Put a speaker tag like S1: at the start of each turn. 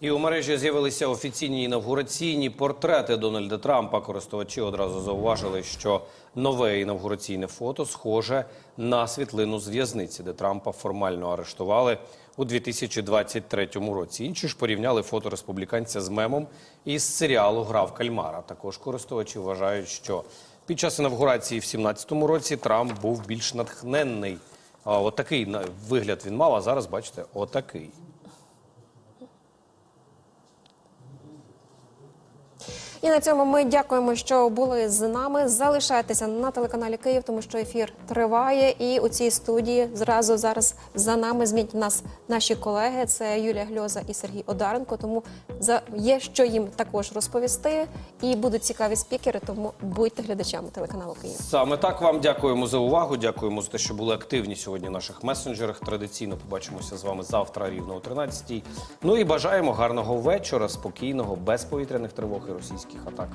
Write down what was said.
S1: І у мережі з'явилися офіційні інавгураційні портрети Дональда Трампа. Користувачі одразу зауважили, що нове інавгураційне фото схоже на світлину з в'язниці, де Трампа формально арештували у 2023 році. Інші ж порівняли фото республіканця з мемом із серіалу Гра в кальмара. Також користувачі вважають, що під час інавгурації в 2017 році Трамп був більш натхненний. Отакий вигляд він мав, а зараз бачите, отакий.
S2: І на цьому ми дякуємо, що були з нами. Залишайтеся на телеканалі Київ, тому що ефір триває. І у цій студії зразу зараз за нами змінять нас наші колеги. Це Юлія Гльоза і Сергій Одаренко. Тому є що їм також розповісти. І будуть цікаві спікери. Тому будьте глядачами телеканалу Київ.
S1: Саме так вам дякуємо за увагу. Дякуємо за те, що були активні сьогодні в наших месенджерах. Традиційно побачимося з вами завтра рівно о 13-й. Ну і бажаємо гарного вечора, спокійного, без повітряних тривог і російських атак.